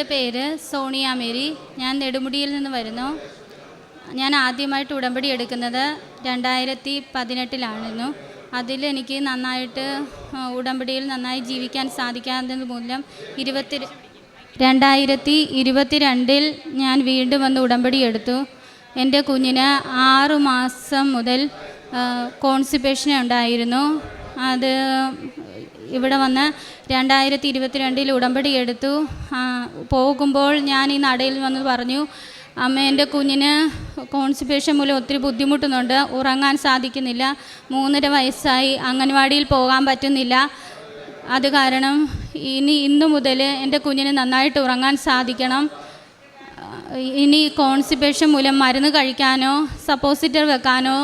എന്റെ പേര് സോണിയ മേരി. ഞാൻ നെടുമുടിയിൽ നിന്ന് വരുന്നു. ഞാൻ ആദ്യമായിട്ട് ഉടമ്പടി എടുക്കുന്നത് രണ്ടായിരത്തി പതിനെട്ടിലായിരുന്നു അതിലെനിക്ക് നന്നായിട്ട് ഉടമ്പടിയിൽ നന്നായി ജീവിക്കാൻ സാധിക്കാത്തത് മൂലം ഇരുപത്തി രണ്ടായിരത്തി ഇരുപത്തിരണ്ടിൽ ഞാൻ വീണ്ടും വന്ന് ഉടമ്പടി എടുത്തു. എന്റെ കുഞ്ഞിന് ആറു മാസം മുതൽ കോൺസിപ്പേഷൻ ഉണ്ടായിരുന്നു അത് ഇവിടെ വന്ന് രണ്ടായിരത്തി ഇരുപത്തിരണ്ടിൽ ഉടമ്പടി എടുത്തു. പോകുമ്പോൾ ഞാൻ ഈ നടയിൽ വന്ന് പറഞ്ഞു അമ്മ എന്റെ കുഞ്ഞിന് കോൺസിപ്പേഷൻ മൂലം ഒത്തിരി ബുദ്ധിമുട്ടുന്നുണ്ട്. ഉറങ്ങാൻ സാധിക്കുന്നില്ല. മൂന്നര വയസ്സായി അംഗൻവാടിയിൽ പോകാൻ പറ്റുന്നില്ല. അത് കാരണം ഇനി ഇന്നു മുതൽ എന്റെ കുഞ്ഞിന് നന്നായിട്ട് ഉറങ്ങാൻ സാധിക്കണം. ഇനി കോൺസിപ്പേഷൻ മൂലം മരുന്ന് കഴിക്കാനോ സപ്പോസിറ്റർ വെക്കാനോ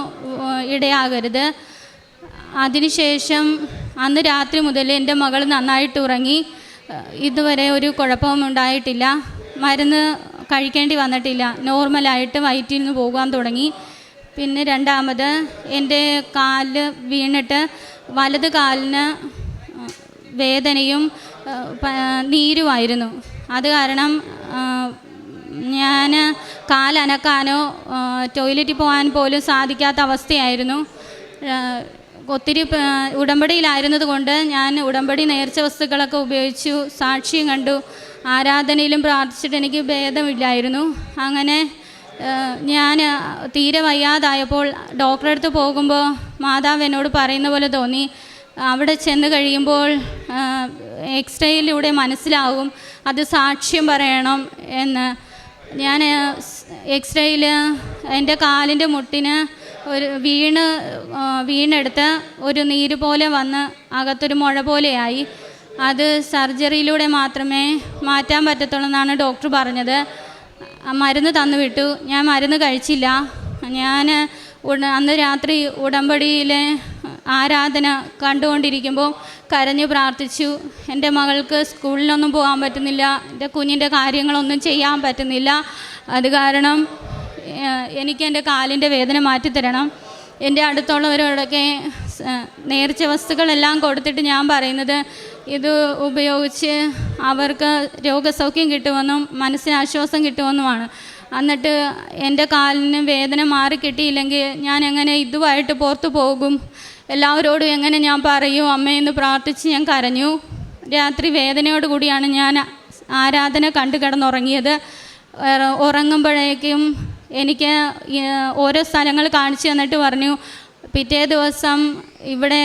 ഇടയാകരുത്. അതിനുശേഷം അന്ന് രാത്രി മുതൽ എന്റെ മകൾ നന്നായിട്ട് ഉറങ്ങി. ഇതുവരെ ഒരു കുഴപ്പവും ഉണ്ടായിട്ടില്ല. മരുന്ന് കഴിക്കേണ്ടി വന്നിട്ടില്ല. നോർമലായിട്ട് വയറ്റിൽ നിന്ന് പോകാൻ തുടങ്ങി. പിന്നെ രണ്ടാമത് എന്റെ കാൽ വീണിട്ട് വലത് കാലിന് വേദനയും നീരുമായിരുന്നു. അത് കാരണം ഞാൻ കാലനക്കാനോ ടോയ്ലറ്റിൽ പോകാൻ പോലും സാധിക്കാത്ത അവസ്ഥയായിരുന്നു. ഒത്തിരി ഉടമ്പടിയിലായിരുന്നതുകൊണ്ട് കൊണ്ട് ഞാൻ ഉടമ്പടി നേർച്ച വസ്തുക്കളൊക്കെ ഉപയോഗിച്ചു സാക്ഷ്യം കണ്ടു ആരാധനയിലും പ്രാർത്ഥിച്ചിട്ട് എനിക്ക് ഭേദമില്ലായിരുന്നു. അങ്ങനെ ഞാൻ തീരെ വയ്യാതായപ്പോൾ ഡോക്ടറെ അടുത്ത് പോകുമ്പോൾ മാതാവ് എന്നോട് പറയുന്ന പോലെ തോന്നി. അവിടെ ചെന്ന് കഴിയുമ്പോൾ എക്സ്റേയിലൂടെ മനസ്സിലാവും അത് സാക്ഷ്യം പറയണം എന്ന്. ഞാൻ എക്സ്റേയിൽ എന്റെ കാലിന്റെ മുട്ടിന് ഒരു വീണ് വീണെടുത്ത് ഒരു നീര് പോലെ വന്ന് അകത്തൊരു മുഴ പോലെയായി. അത് സർജറിയിലൂടെ മാത്രമേ മാറ്റാൻ പറ്റത്തുള്ളൂ എന്നാണ് ഡോക്ടർ പറഞ്ഞത്. മരുന്ന് തന്നു വിട്ടു ഞാൻ മരുന്ന് കഴിച്ചില്ല. ഞാൻ അന്ന് രാത്രി ഉടമ്പടിയിലെ ആരാധന കണ്ടുകൊണ്ടിരിക്കുമ്പോൾ കരഞ്ഞു പ്രാർത്ഥിച്ചു. എന്റെ മകൾക്ക് സ്കൂളിലൊന്നും പോകാൻ പറ്റുന്നില്ല. എന്റെ കുഞ്ഞിന്റെ കാര്യങ്ങളൊന്നും ചെയ്യാൻ പറ്റുന്നില്ല. അത് കാരണം എനിക്ക് എന്റെ കാലിന്റെ വേദന മാറ്റിത്തരണം. എന്റെ അടുത്തുള്ളവരോടൊക്കെ നേർച്ച വസ്തുക്കളെല്ലാം കൊടുത്തിട്ട് ഞാൻ പറയുന്നത് ഇത് ഉപയോഗിച്ച് അവർക്ക് രോഗസൗഖ്യം കിട്ടുമെന്നും മനസ്സിന് ആശ്വാസം കിട്ടുമെന്നുമാണ്. എന്നിട്ട് എന്റെ കാലിന് വേദന മാറി കിട്ടിയില്ലെങ്കിൽ ഞാൻ എങ്ങനെ ഇതുമായിട്ട് പുറത്തു പോകും? എല്ലാവരോടും എങ്ങനെ ഞാൻ പറയൂ? അമ്മയെന്ന് പ്രാർത്ഥിച്ച് ഞാൻ കരഞ്ഞു. രാത്രി വേദനയോട് കൂടിയാണ് ഞാൻ ആരാധന കണ്ടു കിടന്നുറങ്ങിയത്. ഉറങ്ങുമ്പോഴേക്കും എനിക്ക് ഓരോ സ്ഥലങ്ങൾ കാണിച്ചു തന്നിട്ട് പറഞ്ഞു പിറ്റേ ദിവസം ഇവിടെ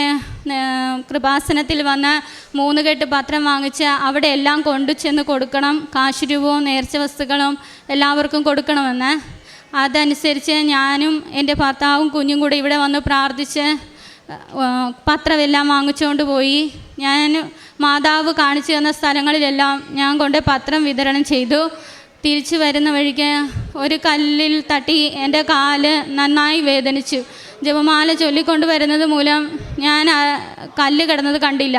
കൃപാസനത്തിൽ വന്ന് മൂന്ന് കെട്ട് പത്രം വാങ്ങിച്ച് അവിടെ എല്ലാം കൊണ്ടു ചെന്ന് കൊടുക്കണം. കാശ് രൂപവും നേർച്ച വസ്തുക്കളും എല്ലാവർക്കും കൊടുക്കണമെന്ന്. അതനുസരിച്ച് ഞാനും എന്റെ ഭർത്താവും കുഞ്ഞും കൂടെ ഇവിടെ വന്ന് പ്രാർത്ഥിച്ച് പത്രമെല്ലാം വാങ്ങിച്ചുകൊണ്ട് പോയി. ഞാൻ മാതാവ് കാണിച്ചു തന്ന സ്ഥലങ്ങളിലെല്ലാം ഞാൻ കൊണ്ട് പത്രം വിതരണം ചെയ്തു. തിരിച്ചു വരുന്ന വഴിക്ക് ഒരു കല്ലിൽ തട്ടി എന്റെ കാൽ നന്നായി വേദനിച്ചു. ജപമാല ചൊല്ലിക്കൊണ്ട് വരുന്നത് മൂലം ഞാൻ കല്ല് കിടന്നത് കണ്ടില്ല.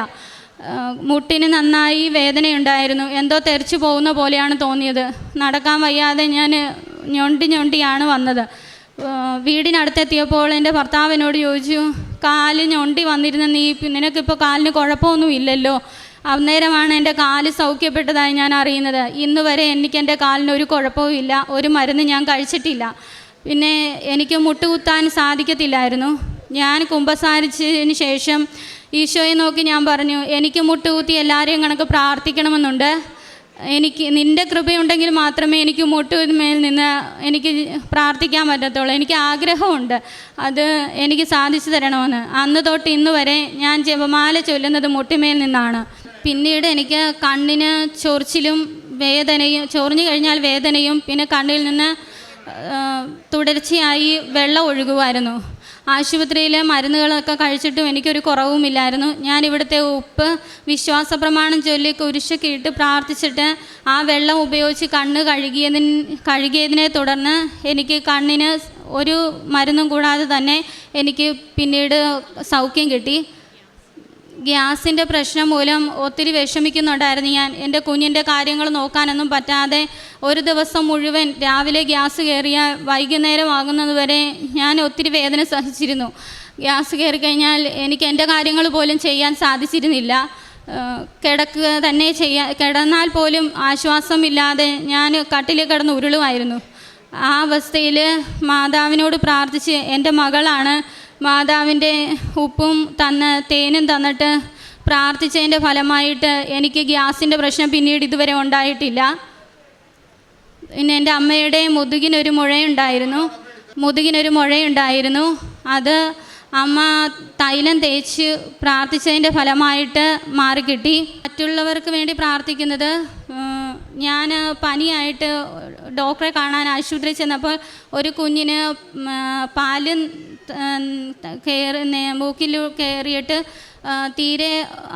മുട്ടിന് നന്നായി വേദനയുണ്ടായിരുന്നു. എന്തോ തെറിച്ചു പോകുന്ന പോലെയാണ് തോന്നിയത്. നടക്കാൻ വയ്യാതെ ഞാൻ ഞൊണ്ടി ഞൊണ്ടിയാണ് വന്നത്. വീടിനടുത്തെത്തിയപ്പോൾ എന്റെ ഭർത്താവിനോട് ചോദിച്ചു കാൽ ഞൊണ്ടി വന്നിരുന്ന നീ നിനക്കിപ്പോൾ കാലിന് കുഴപ്പമൊന്നും ഇല്ലല്ലോ. അന്നേരമാണ് എന്റെ കാൽ സൗഖ്യപ്പെട്ടതായി ഞാൻ അറിയുന്നത്. ഇന്ന് വരെ എനിക്ക് എന്റെ കാലിന് ഒരു കുഴപ്പവും ഇല്ല. ഒരു മരുന്ന് ഞാൻ കഴിച്ചിട്ടില്ല. പിന്നെ എനിക്ക് മുട്ടുകുത്താൻ സാധിക്കത്തില്ലായിരുന്നു. ഞാൻ കുമ്പസാരിച്ചതിന് ശേഷം ഈശോയെ നോക്കി ഞാൻ പറഞ്ഞു എനിക്ക് മുട്ടുകുത്തി എല്ലാവരെയും കണക്ക് പ്രാർത്ഥിക്കണമെന്നുണ്ട്. എനിക്ക് നിന്റെ കൃപയുണ്ടെങ്കിൽ മാത്രമേ എനിക്ക് മുട്ടുമേൽ നിന്ന് എനിക്ക് പ്രാർത്ഥിക്കാൻ പറ്റത്തുള്ളൂ. എനിക്ക് ആഗ്രഹമുണ്ട്. അത് എനിക്ക് സാധിച്ചു തരണമെന്ന്. അന്ന് തൊട്ട് ഇന്ന് വരെ ഞാൻ ജപമാല ചൊല്ലുന്നത് മുട്ടുമേൽ നിന്നാണ്. പിന്നീട് എനിക്ക് കണ്ണിന് ചൊറിച്ചിലും വേദനയും ചൊറിഞ്ഞു കഴിഞ്ഞാൽ വേദനയും പിന്നെ കണ്ണിൽ നിന്ന് തുടർച്ചയായി വെള്ളം ഒഴുകുമായിരുന്നു. ആശുപത്രിയിലെ മരുന്നുകളൊക്കെ കഴിച്ചിട്ടും എനിക്കൊരു കുറവുമില്ലായിരുന്നു ഞാൻ ഇവിടുത്തെ ഉപ്പ് വിശ്വാസ പ്രമാണം ചൊല്ലി കുരിശൊക്കെ ഇട്ട് പ്രാർത്ഥിച്ചിട്ട് ആ വെള്ളം ഉപയോഗിച്ച് കണ്ണ് കഴുകിയതിന് കഴുകിയതിനെ തുടർന്ന് എനിക്ക് കണ്ണിന് ഒരു മരുന്നും കൂടാതെ തന്നെ എനിക്ക് പിന്നീട് സൗഖ്യം കിട്ടി. ഗ്യാസിന്റെ പ്രശ്നം മൂലം ഒത്തിരി വിഷമിക്കുന്നുണ്ടായിരുന്നു. ഞാൻ എന്റെ കുഞ്ഞിന്റെ കാര്യങ്ങൾ നോക്കാനൊന്നും പറ്റാതെ ഒരു ദിവസം മുഴുവൻ രാവിലെ ഗ്യാസ് കയറിയ വൈകുന്നേരം ആകുന്നതുവരെ ഞാൻ ഒത്തിരി വേദന സഹിച്ചിരുന്നു. ഗ്യാസ് കയറി കഴിഞ്ഞാൽ എനിക്ക് എന്റെ കാര്യങ്ങൾ പോലും ചെയ്യാൻ സാധിച്ചിരുന്നില്ല. കിടക്കുക തന്നെ ചെയ്യാ കിടന്നാൽ പോലും ആശ്വാസമില്ലാതെ ഞാൻ കട്ടിൽ കിടന്ന് ഉരുളുമായിരുന്നു. ആ അവസ്ഥയിൽ മാതാവിനോട് പ്രാർത്ഥിച്ച് എന്റെ മകളാണ് മാതാവിന്റെ ഉപ്പും തന്ന് തേനും തന്നിട്ട് പ്രാർത്ഥിച്ചതിന്റെ ഫലമായിട്ട് എനിക്ക് ഗ്യാസിന്റെ പ്രശ്നം പിന്നീട് ഇതുവരെ ഉണ്ടായിട്ടില്ല. പിന്നെ എന്റെ അമ്മയുടെ മുതുകിനൊരു മുഴയുണ്ടായിരുന്നു. മുതുകിനൊരു മുഴയുണ്ടായിരുന്നു. അത് അമ്മ തൈലം തേച്ച് പ്രാർത്ഥിച്ചതിന്റെ ഫലമായിട്ട് മാറിക്കിട്ടി. മറ്റുള്ളവർക്ക് വേണ്ടി പ്രാർത്ഥിക്കുന്നത് ഞാൻ പനിയായിട്ട് ഡോക്ടറെ കാണാൻ ആശുപത്രിയിൽ ചെന്നപ്പോൾ ഒരു കുഞ്ഞിന് പാൽ കയറി മൂക്കിൽ കയറിയിട്ട് തീരെ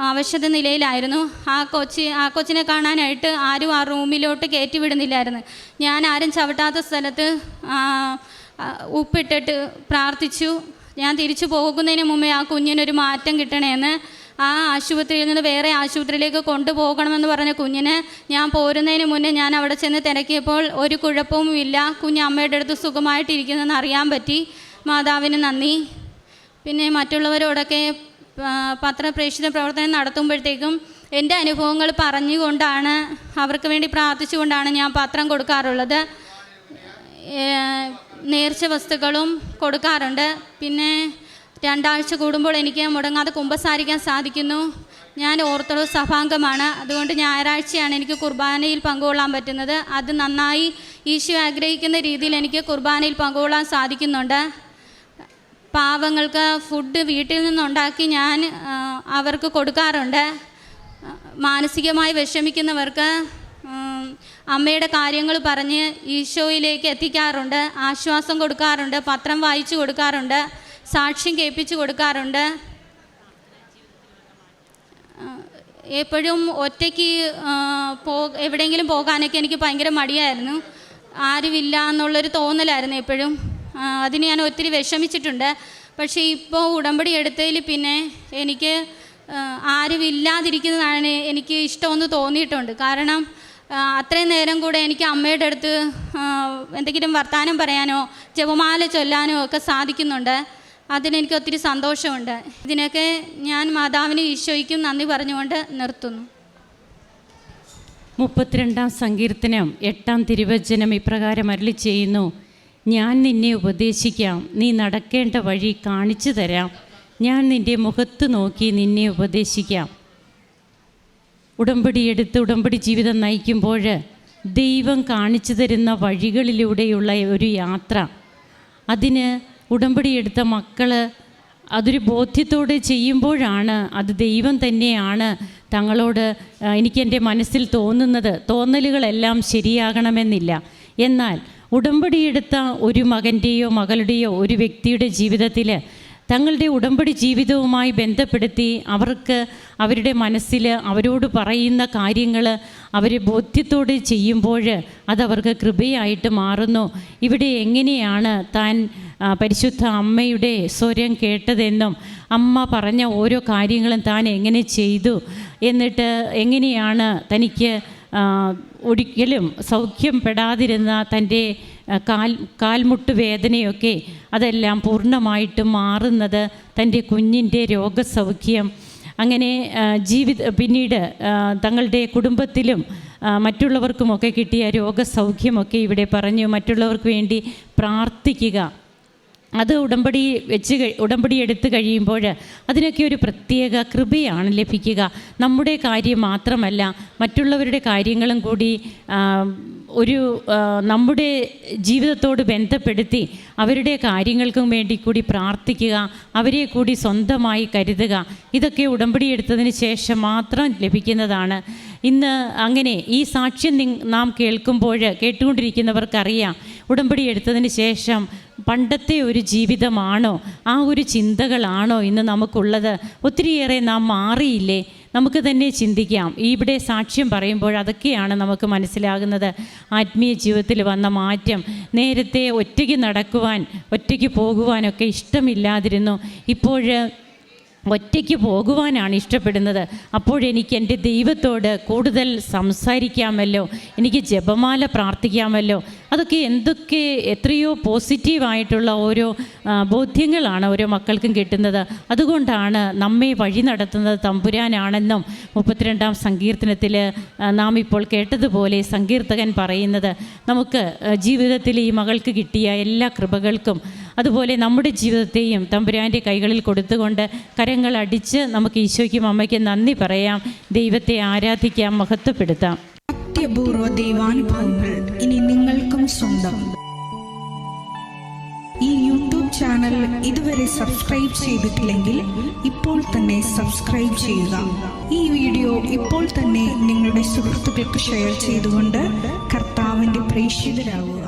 ആവശ്യത നിലയിലായിരുന്നു. ആ കൊച്ചി ആ കൊച്ചിനെ കാണാനായിട്ട് ആരും ആ റൂമിലോട്ട് കയറ്റി വിടുന്നില്ലായിരുന്നു. ഞാൻ ആരും ചവിട്ടാത്ത സ്ഥലത്ത് ഉപ്പിട്ടിട്ട് പ്രാർത്ഥിച്ചു. ഞാൻ തിരിച്ചു പോകുന്നതിന് മുമ്പേ ആ കുഞ്ഞിനൊരു മാറ്റം കിട്ടണേന്ന് ആ ആശുപത്രിയിൽ നിന്ന് വേറെ ആശുപത്രിയിലേക്ക് കൊണ്ടുപോകണമെന്ന് പറഞ്ഞ കുഞ്ഞിന് ഞാൻ പോരുന്നതിന് മുന്നേ ഞാൻ അവിടെ ചെന്ന് തിരക്കിയപ്പോൾ ഒരു കുഴപ്പവും ഇല്ല കുഞ്ഞ് അമ്മയുടെ അടുത്ത് സുഖമായിട്ടിരിക്കുന്നതെന്ന് അറിയാൻ പറ്റി. മാതാവിന് നന്ദി. പിന്നെ മറ്റുള്ളവരോടൊക്കെ പത്രപ്രേക്ഷിത പ്രവർത്തനം നടത്തുമ്പോഴത്തേക്കും എന്റെ അനുഭവങ്ങൾ പറഞ്ഞുകൊണ്ടാണ് അവർക്ക് വേണ്ടി പ്രാർത്ഥിച്ചുകൊണ്ടാണ് ഞാൻ പത്രം കൊടുക്കാറുള്ളത്. നേർച്ച വസ്തുക്കളും കൊടുക്കാറുണ്ട്. പിന്നെ രണ്ടാഴ്ച കൂടുമ്പോൾ എനിക്ക് മുടങ്ങാതെ കുമ്പസാരിക്കാൻ സാധിക്കുന്നു. ഞാൻ ഓർത്തഡോക്സ് സഭാംഗമാണ്. അതുകൊണ്ട് ഞായറാഴ്ചയാണ് എനിക്ക് കുർബാനയിൽ പങ്കുകൊള്ളാൻ പറ്റുന്നത്. അത് നന്നായി ഈശോ ആഗ്രഹിക്കുന്ന രീതിയിൽ എനിക്ക് കുർബാനയിൽ പങ്കുകൊള്ളാൻ സാധിക്കുന്നുണ്ട്. പാവങ്ങൾക്ക് ഫുഡ് വീട്ടിൽ നിന്നുണ്ടാക്കി ഞാൻ അവർക്ക് കൊടുക്കാറുണ്ട്. മാനസികമായി വിഷമിക്കുന്നവർക്ക് അമ്മയുടെ കാര്യങ്ങൾ പറഞ്ഞ് ഈശോയിലേക്ക് എത്തിക്കാറുണ്ട്. ആശ്വാസം കൊടുക്കാറുണ്ട് പത്രം വായിച്ചു കൊടുക്കാറുണ്ട് സാക്ഷ്യം കേൾപ്പിച്ചു കൊടുക്കാറുണ്ട്. എപ്പോഴും ഒറ്റയ്ക്ക് പോ എവിടെയെങ്കിലും പോകാനൊക്കെ എനിക്ക് ഭയങ്കര മടിയായിരുന്നു. ആരുമില്ല എന്നുള്ളൊരു തോന്നലായിരുന്നു എപ്പോഴും. അതിന് ഞാൻ ഒത്തിരി വിഷമിച്ചിട്ടുണ്ട്. പക്ഷേ ഇപ്പോൾ ഉടമ്പടി എടുത്തതിൽ പിന്നെ എനിക്ക് ആരും ആരുമില്ലാതിരിക്കുന്നതാണ് എനിക്ക് ഇഷ്ടമെന്ന് തോന്നിയിട്ടുണ്ട്. കാരണം അത്രയും നേരം കൂടെ എനിക്ക് അമ്മയുടെ അടുത്ത് എന്തെങ്കിലും വർത്തമാനം പറയാനോ ജപമാല ചൊല്ലാനോ ഒക്കെ സാധിക്കുന്നുണ്ട്. അതിനെനിക്ക് ഒത്തിരി സന്തോഷമുണ്ട്. ഇതിനൊക്കെ ഞാൻ മാതാവിന് ഈശോയ്ക്കും നന്ദി പറഞ്ഞുകൊണ്ട് നിർത്തുന്നു. മുപ്പത്തിരണ്ടാം സങ്കീർത്തനം എട്ടാം തിരുവചനം ഇപ്രകാരം അരളി ചെയ്യുന്നു. ഞാൻ നിന്നെ ഉപദേശിക്കാം. നീ നടക്കേണ്ട വഴി കാണിച്ചു തരാം. ഞാൻ നിന്റെ മുഖത്ത് നോക്കി നിന്നെ ഉപദേശിക്കാം. ഉടമ്പടി എടുത്ത് ഉടമ്പടി ജീവിതം നയിക്കുമ്പോൾ ദൈവം കാണിച്ചു തരുന്ന വഴികളിലൂടെയുള്ള ഒരു യാത്ര. അതിന് ഉടമ്പടി എടുത്ത മക്കൾ അതൊരു ബോധ്യത്തോടെ ചെയ്യുമ്പോഴാണ് അത് ദൈവം തന്നെയാണ് തങ്ങളോട് എനിക്കെന്റെ മനസ്സിൽ തോന്നുന്നത്. തോന്നലുകളെല്ലാം ശരിയാകണമെന്നില്ല. എന്നാൽ ഉടമ്പടിയെടുത്ത ഒരു മകന്റെയോ മകളുടെയോ ഒരു വ്യക്തിയുടെ ജീവിതത്തിൽ തങ്ങളുടെ ഉടമ്പടി ജീവിതവുമായി ബന്ധപ്പെടുത്തി അവർക്ക് അവരുടെ മനസ്സിൽ അവരോട് പറയുന്ന കാര്യങ്ങൾ അവർ ബോധ്യത്തോടെ ചെയ്യുമ്പോൾ അതവർക്ക് കൃപയായിട്ട് മാറുന്നു. ഇവിടെ എങ്ങനെയാണ് താൻ പരിശുദ്ധ അമ്മയുടെ സ്വരം കേട്ടതെന്നും അമ്മ പറഞ്ഞ ഓരോ കാര്യങ്ങളും താൻ എങ്ങനെ ചെയ്തു എന്നിട്ട് എങ്ങനെയാണ് തനിക്ക് ഒരിക്കലും സൗഖ്യം പെടാതിരുന്ന തന്റെ കാൽ കാൽമുട്ട് വേദനയൊക്കെ അതെല്ലാം പൂർണമായിട്ടും മാറുന്നത് തന്റെ കുഞ്ഞിന്റെ രോഗസൗഖ്യം. അങ്ങനെ ജീവിത പിന്നീട് തങ്ങളുടെ കുടുംബത്തിലും മറ്റുള്ളവർക്കുമൊക്കെ കിട്ടിയ രോഗസൗഖ്യമൊക്കെ ഇവിടെ പറഞ്ഞു. മറ്റുള്ളവർക്ക് വേണ്ടി പ്രാർത്ഥിക്കുക. അത് ഉടമ്പടി വെച്ച് ഉടമ്പടി എടുത്തു കഴിയുമ്പോൾ അതിനൊക്കെ ഒരു പ്രത്യേക കൃപയാണ് ലഭിക്കുക. നമ്മുടെ കാര്യം മാത്രമല്ല മറ്റുള്ളവരുടെ കാര്യങ്ങളും കൂടി ഒരു നമ്മുടെ ജീവിതത്തോട് ബന്ധപ്പെടുത്തി അവരുടെ കാര്യങ്ങൾക്കും വേണ്ടി കൂടി പ്രാർത്ഥിക്കുക അവരെ കൂടി സ്വന്തമായി കരുതുക. ഇതൊക്കെ ഉടമ്പടി എടുത്തതിന് ശേഷം മാത്രം ലഭിക്കുന്നതാണ്. ഇന്ന് അങ്ങനെ ഈ സാക്ഷ്യം നാം കേൾക്കുമ്പോൾ കേട്ടുകൊണ്ടിരിക്കുന്നവർക്കറിയാം ഉടമ്പടി എടുത്തതിന് ശേഷം പണ്ടത്തെ ഒരു ജീവിതമാണോ? ആ ഒരു ചിന്തകളാണോ ഇന്ന് നമുക്കുള്ളത്? ഒത്തിരിയേറെ നാം മാറിയില്ലേ? നമുക്ക് തന്നെ ചിന്തിക്കാം. ഇവിടെ സാക്ഷ്യം പറയുമ്പോൾ അതൊക്കെയാണ് നമുക്ക് മനസ്സിലാകുന്നത്. ആത്മീയ ജീവിതത്തിൽ വന്ന മാറ്റം നേരത്തെ ഒറ്റയ്ക്ക് നടക്കുവാൻ ഒറ്റയ്ക്ക് പോകുവാനൊക്കെ ഇഷ്ടമില്ലാതിരുന്നു. ഇപ്പോൾ ഒറ്റയ്ക്ക് പോകുവാനാണ് ഇഷ്ടപ്പെടുന്നത്. അപ്പോഴെനിക്ക് എന്റെ ദൈവത്തോട് കൂടുതൽ സംസാരിക്കാമല്ലോ. എനിക്ക് ജപമാല പ്രാർത്ഥിക്കാമല്ലോ. അതൊക്കെ എന്തൊക്കെ എത്രയോ പോസിറ്റീവായിട്ടുള്ള ഓരോ ബോധ്യങ്ങളാണ് ഓരോ മക്കൾക്കും കിട്ടുന്നത്. അതുകൊണ്ടാണ് നമ്മെ വഴി നടത്തുന്നത് തമ്പുരാനാണെന്നും മുപ്പത്തിരണ്ടാം സങ്കീർത്തനത്തിൽ നാം ഇപ്പോൾ കേട്ടതുപോലെ സങ്കീർത്തകൻ പറയുന്നത്. നമുക്ക് ജീവിതത്തിൽ ഈ മകൾക്ക് കിട്ടിയ എല്ലാ കൃപകൾക്കും അതുപോലെ നമ്മുടെ ജീവിതത്തെയും തമ്പുരാന്റെ കൈകളിൽ കൊടുത്തുകൊണ്ട് കരങ്ങൾ അടിച്ച് നമുക്ക് ഈശോയ്ക്കും അമ്മയ്ക്കും നന്ദി പറയാം. ദൈവത്തെ ആരാധിക്കാം മഹത്വപ്പെടുത്താം. അത്യപൂർവ ദൈവാനുഭവങ്ങൾ ഇനി നിങ്ങൾക്കും സ്വന്തം. ഈ യൂട്യൂബ് ചാനൽ ഇതുവരെ സബ്സ്ക്രൈബ് ചെയ്തിട്ടില്ലെങ്കിൽ ഇപ്പോൾ തന്നെ സബ്സ്ക്രൈബ് ചെയ്യുക. ഈ വീഡിയോ ഇപ്പോൾ തന്നെ നിങ്ങളുടെ സുഹൃത്തുക്കൾക്ക് ഷെയർ ചെയ്തുകൊണ്ട് കർത്താവിന്റെ പ്രേക്ഷിതരാകുക